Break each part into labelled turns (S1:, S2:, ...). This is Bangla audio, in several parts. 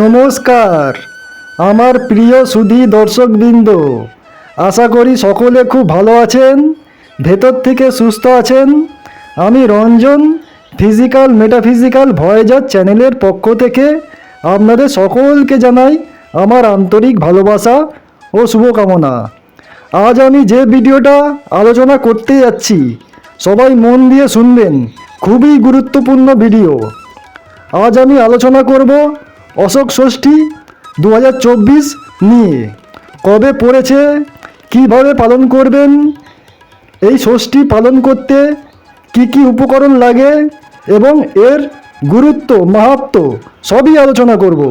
S1: নমস্কার। আমার প্রিয় সুধী দর্শকবৃন্দ, আশা করি সকলে খুব ভালো আছেন, ভেতর থেকে সুস্থ আছেন। আমি রঞ্জন ফিজিক্যাল মেটাফিজিক্যাল ভয়েজার চ্যানেলের পক্ষ থেকে আপনাদের সকলকে জানাই আমার আন্তরিক ভালোবাসা ও শুভকামনা। আজ আমি যে ভিডিওটা আলোচনা করতে যাচ্ছি, সবাই মন দিয়ে শুনবেন। খুবই গুরুত্বপূর্ণ ভিডিও। আজ আমি আলোচনা করব অশোক ষষ্ঠী দু হাজার চব্বিশ নিয়ে। কবে পড়েছে? কীভাবে পালন করবেন? এই ষষ্ঠী পালন করতে কি কি উপকরণ লাগে? এবং এর গুরুত্ব, মাহাত্ম সবই আলোচনা করব।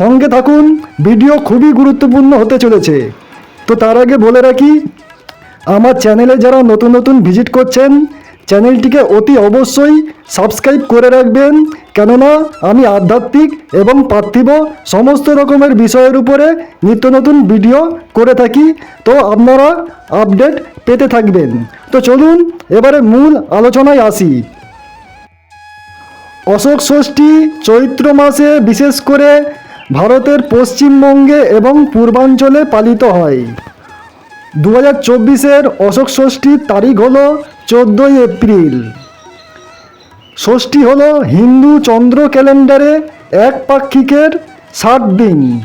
S1: সঙ্গে থাকুন, ভিডিও খুবই গুরুত্বপূর্ণ হতে চলেছে। তো তার আগে বলে রাখি, আমার চ্যানেলে যারা নতুন নতুন ভিজিট করছেন চ্যানেলটিকে অতি অবশ্যই সাবস্ক্রাইব করে রাখবেন, কেননা আমি আধ্যাত্মিক এবং পার্থিব সমস্ত রকমের বিষয়ের উপরে নিত্য নতুন ভিডিও করে থাকি, তো আপনারা আপডেট পেতে থাকবেন। তো চলুন, এবারে মূল আলোচনায় আসি। অশোক ষষ্ঠী চৈত্র মাসে বিশেষ করে ভারতের পশ্চিমবঙ্গে এবং পূর্বাঞ্চলে পালিত হয়। দু হাজার চব্বিশের অশোক ষষ্ঠীর তারিখ হলো চোদ্দোই এপ্রিল। ষষ্ঠী হলো হিন্দু চন্দ্র ক্যালেন্ডারে এক পাক্ষিকের ষাট দিন।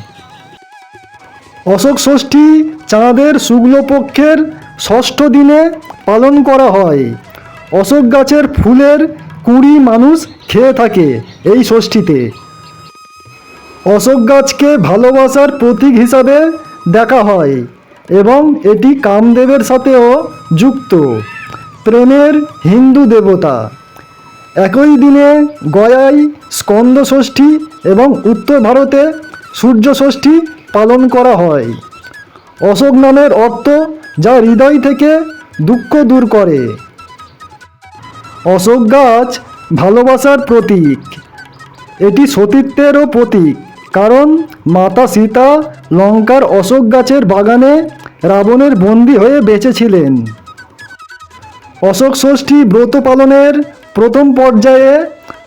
S1: অশোক ষষ্ঠী চাঁদের শুক্লপক্ষের ষষ্ঠ দিনে পালন করা হয়। অশোক গাছের ফুলের কুড়ি মানুষ খেয়ে থাকে এই ষষ্ঠীতে। অশোক গাছকে ভালোবাসার প্রতীক হিসাবে দেখা হয়। এবং এটি কামদেবের সাথেও যুক্ত। প্রেমের হিন্দু দেবতা। একই দিনে গয়ায় স্কন্দ ষষ্ঠী এবং উত্তর ভারতে সূর্য ষষ্ঠী পালন করা হয়। অশোক নামের অর্থ যা হৃদয় থেকে দুঃখ দূর করে। অশোক গাছ ভালোবাসার প্রতীক। এটি সতীত্বেরও প্রতীক। কারণ মাতা সীতা লঙ্কার অশোক গাছের বাগানে রাবণের বন্দী হয়ে বেঁচেছিলেন। অশোক ষষ্ঠী ব্রত পালনের প্রথম পর্যায়ে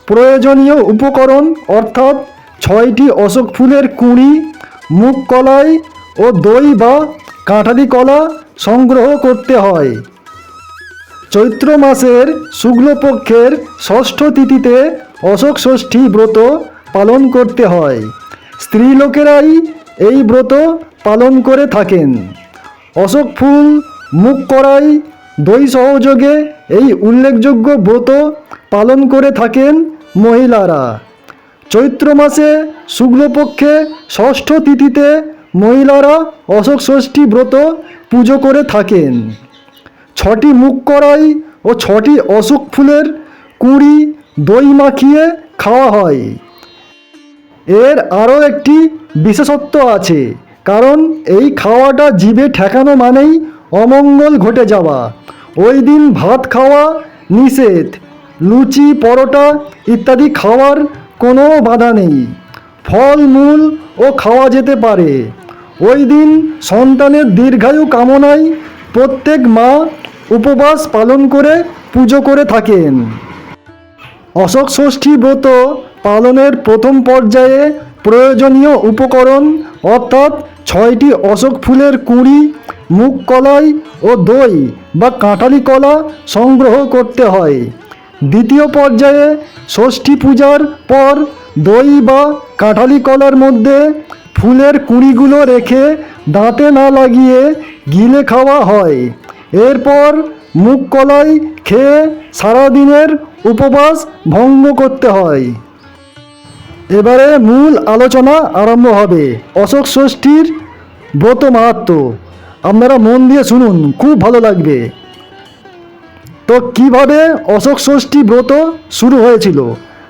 S1: প্রয়োজনীয় উপকরণ অর্থাৎ ছয়টি অশোক ফুলের কুঁড়ি মুখ কলাই ও দই বা কাঁঠালি কলা সংগ্রহ করতে হয়। চৈত্র মাসের শুক্লপক্ষের ষষ্ঠ তিথিতে অশোক ষষ্ঠী ব্রত পালন করতে হয়। স্ত্রী লোকেরাই এই ব্রত পালন করে থাকেন। অশোক ফুল মুখ করাই দই সহযোগে এই উল্লেখযোগ্য ব্রত পালন করে থাকেন মহিলারা। চৈত্র মাসে শুক্লপক্ষে ষষ্ঠ তিথিতে মহিলারা অশোক ষষ্ঠী ব্রত পুজো করে থাকেন। ছটি মুখ করাই ও ছটি অশোক ফুলের কুঁড়ি, দই মাখিয়ে খাওয়া হয়। এর আরও একটি বিশেষত্ব আছে, কারণ এই খাওয়াটা জিভে ঠেকানো মানেই অমঙ্গল ঘটে যাওয়া। ওই দিন ভাত খাওয়া নিষেধ, লুচি, পরোটা ইত্যাদি খাওয়ার কোনো বাধা নেই। ফল, মূল ও খাওয়া যেতে পারে। ওই দিন সন্তানের দীর্ঘায়ু কামনায় প্রত্যেক মা উপবাস পালন করে পুজো করে থাকেন। অশোক ষষ্ঠী ব্রত পালনের প্রথম পর্যায়ে প্রয়োজনীয় উপকরণ অর্থাৎ ছয়টি অশোক ফুলের কুঁড়ি মুখ কলাই ও দই বা কাঁঠালি কলা সংগ্রহ করতে হয়। দ্বিতীয় পর্যায়ে ষষ্ঠী পূজার পর দই বা কাঁঠালি কলার মধ্যে ফুলের কুঁড়িগুলো রেখে দাঁতে না লাগিয়ে গিলে খাওয়া হয়। এরপর মুখ কলাই খেয়ে সারাদিনের উপবাস ভঙ্গ করতে হয়। এবারে মূল আলোচনা আরম্ভ হবে। অশোক ষষ্ঠীর ব্রত মাহাত্ম। আপনারা মন দিয়ে শুনুন, খুব ভালো লাগবে। তো কীভাবে অশোক ষষ্ঠী ব্রত শুরু হয়েছিল?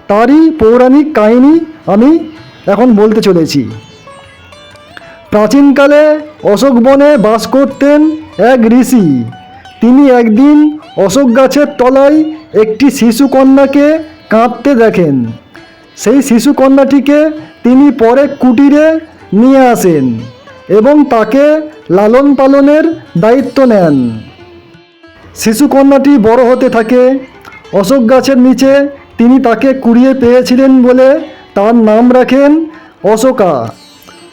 S1: তারই পৌরাণিক কাহিনী আমি এখন বলতে চলেছি। প্রাচীনকালে অশোক বনে বাস করতেন এক ঋষি। তিনি একদিন অশোক গাছের তলায় একটি শিশু কন্যাকে কাঁদতে দেখেন। সেই শিশু কন্যাটিকে তিনি পরে কুটিরে নিয়ে আসেন এবং তাকে লালন পালনের দায়িত্ব নেন। শিশু কন্যাটি বড় হতে থাকে। অশোক গাছের নিচে তিনি তাকে কুড়িয়ে পেয়েছিলেন বলে তার নাম রাখেন অশোকা।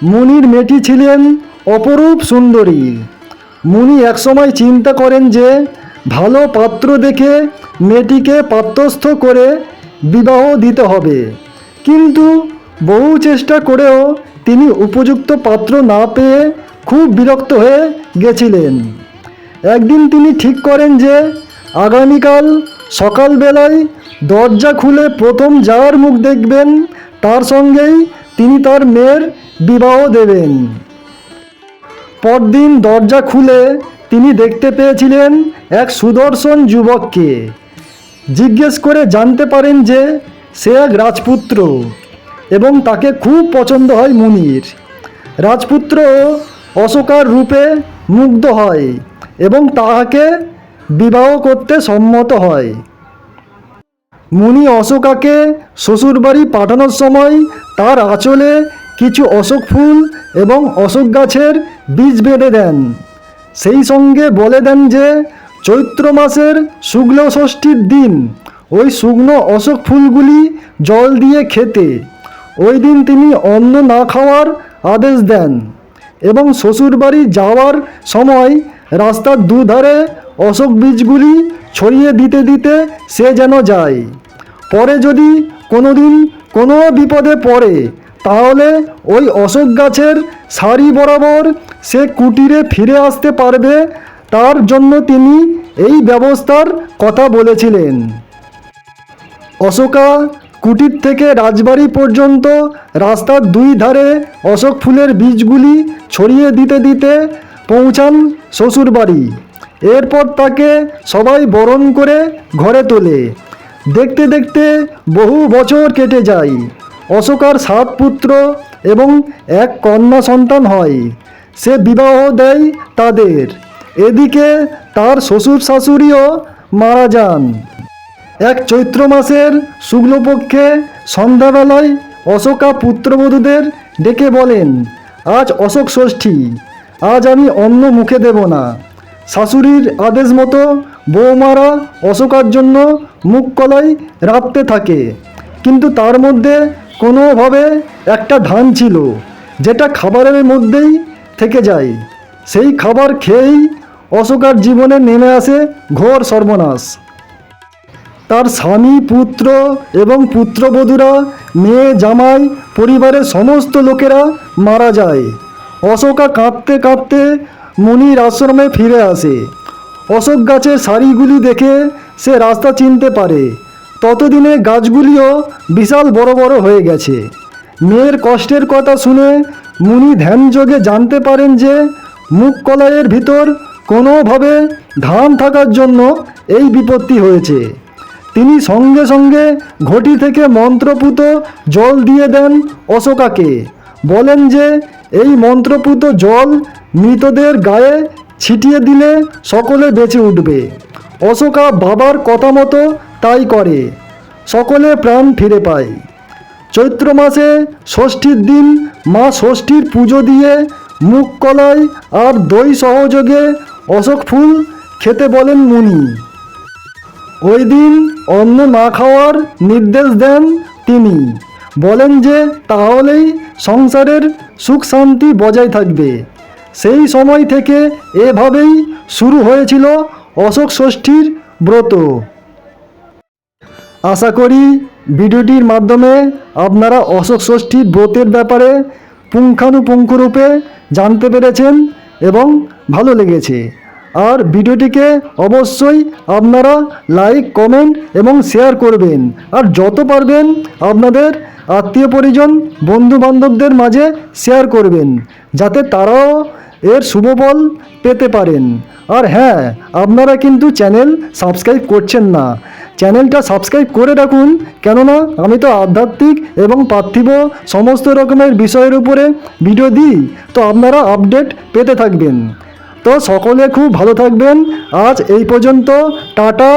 S1: মুনির মেয়েটি ছিলেন অপরূপ সুন্দরী। মুনি একসময় চিন্তা করেন যে, ভালো পাত্র দেখে মেয়েটিকে পাত্রস্থ করে বিবাহ দিতে হবে। কিন্তু বহু চেষ্টা করেও তিনি উপযুক্ত পাত্র না পেয়ে খুব বিরক্ত হয়ে গেছিলেন। একদিন তিনি ঠিক করেন যে, আগামীকাল সকালবেলায় দরজা খুলে প্রথম যার মুখ দেখবেন, তার সঙ্গেই তিনি তার মেয়ের বিবাহ দেবেন। পরদিন দরজা খুলে তিনি দেখতে পেয়েছিলেন এক সুদর্শন যুবককে। জিজ্ঞেস করে জানতে পারেন যে সে এক রাজপুত্র এবং তাকে খুব পছন্দ হয় মুনির। রাজপুত্র অশোকার রূপে মুগ্ধ হয় এবং তাহাকে বিবাহ করতে সম্মত হয়। মুনি অশোকাকে শ্বশুরবাড়ি পাঠানোর সময় তার আঁচলে কিছু অশোক ফুল এবং অশোক গাছের বীজ বেঁধে দেন। সেই সঙ্গে বলে দেন যে, চৈত্র মাসের শুক্ল ষষ্ঠীর দিন ওই শুকনো অশোক ফুলগুলি জল দিয়ে খেতে। ওই দিন তিনি অন্ন না খাওয়ার আদেশ দেন এবং শ্বশুরবাড়ি যাওয়ার সময় রাস্তার দুধারে অশোক বীজগুলি ছড়িয়ে দিতে দিতে সে যেন যায়। পরে যদি কোনো দিন কোনো বিপদে পড়ে, তাহলে ওই অশোক গাছের সারি বরাবর সে কুটিরে ফিরে আসতে পারবে, তার জন্য তিনি এই ব্যবস্থার কথা বলেছিলেন। অশোকা কুটির থেকে রাজবাড়ি পর্যন্ত রাস্তার দুই ধারে অশোক ফুলের বীজগুলি ছড়িয়ে দিতে দিতে পৌঁছান শ্বশুরবাড়ি। এরপর তাকে সবাই বরণ করে ঘরে তোলে। দেখতে দেখতে বহু বছর কেটে যায়। অশোকার সাত পুত্র এবং এক কন্যা সন্তান হয়। সে বিবাহ দেয় তাদের। এদিকে তার শ্বশুর শাশুড়িও মারা যান। এক চৈত্র মাসের শুক্লপক্ষে সন্ধ্যাবেলায় অশোকা পুত্রবধূদের ডেকে বলেন, আজ অশোক ষষ্ঠী, আজ আমি অন্ন মুখে দেব না। শাশুড়ির আদেশ মতো বৌমারা অশোকার জন্য মুখ কলাই রাখতে থাকে। কিন্তু তার মধ্যে কোনোভাবে একটা ধান ছিল, যেটা খাবারের মধ্যেই থেকে যায় সেই খাবার খেয়েই অশোকার জীবনে নেমে আসে ঘোর সর্বনাশ। তার স্বামী, পুত্র এবং পুত্রবধূরা, মেয়ে, জামাই, পরিবারের সমস্ত লোকেরা মারা যায়। অশোকা কাঁদতে কাঁদতে মুনির আশ্রমে ফিরে আসে। অশোক গাছের সারিগুলি দেখে সে রাস্তা চিনতে পারে। ততদিনে গাছগুলিও বিশাল বড় বড় হয়ে গেছে। মেয়ের কষ্টের কথা শুনে মুনি ধ্যানযোগে জানতে পারেন যে মুখ কলাইয়ের ভিতর কোনোভাবে ধান থাকার জন্য এই বিপত্তি হয়েছে। তিনি সঙ্গে সঙ্গে ঘটি থেকে মন্ত্রপুত জল দিয়ে দেন অশোকাকে। বলেন যে এই মন্ত্রপুত জল মৃতদের গায়ে ছিটিয়ে দিলে সকলে বেঁচে উঠবে। অশোকা বাবার কথা মতো তাই করে। সকলে প্রাণ ফিরে পায়। চৈত্র মাসে ষষ্ঠীর দিন মা ষষ্ঠীর পুজো দিয়ে মুখ কলাই আর দই সহযোগে অশোক ফুল খেতে বলেন মুনি। ওই দিন অন্ন না খাওয়ার নির্দেশ দেন তিনি। বলেন যে তাহলেই সংসারের সুখ শান্তি বজায় থাকবে। সেই সময় থেকে এভাবেই শুরু হয়েছিল অশোক ষষ্ঠীর ব্রত। আশা করি ভিডিওটির মাধ্যমে আপনারা অশোক ষষ্ঠীর ব্রতের ব্যাপারে পুঙ্খানুপুঙ্খরূপে জানতে পেরেছেন এবং ভালো লেগেছে। আর ভিডিওটিকে অবশ্যই আপনারা লাইক, কমেন্ট এবং শেয়ার করবেন। আর যত পারবেন আপনাদের আত্মীয় পরিজন বন্ধু বান্ধবদের মাঝে শেয়ার করবেন, যাতে তারাও এর শুভফল পেতে পারেন। আর হ্যাঁ আপনারা কিন্তু চ্যানেল সাবস্ক্রাইব করছেন না। চ্যানেলটা সাবস্ক্রাইব করে রাখুন, কেননা আমি তো আধ্যাত্মিক এবং পার্থিব সমস্ত রকমের বিষয়ের উপরে ভিডিও দিই, তো আপনারা আপডেট পেতে থাকবেন। তো সকলে খুব ভালো থাকবেন। আজ এই পর্যন্ত, টাটা।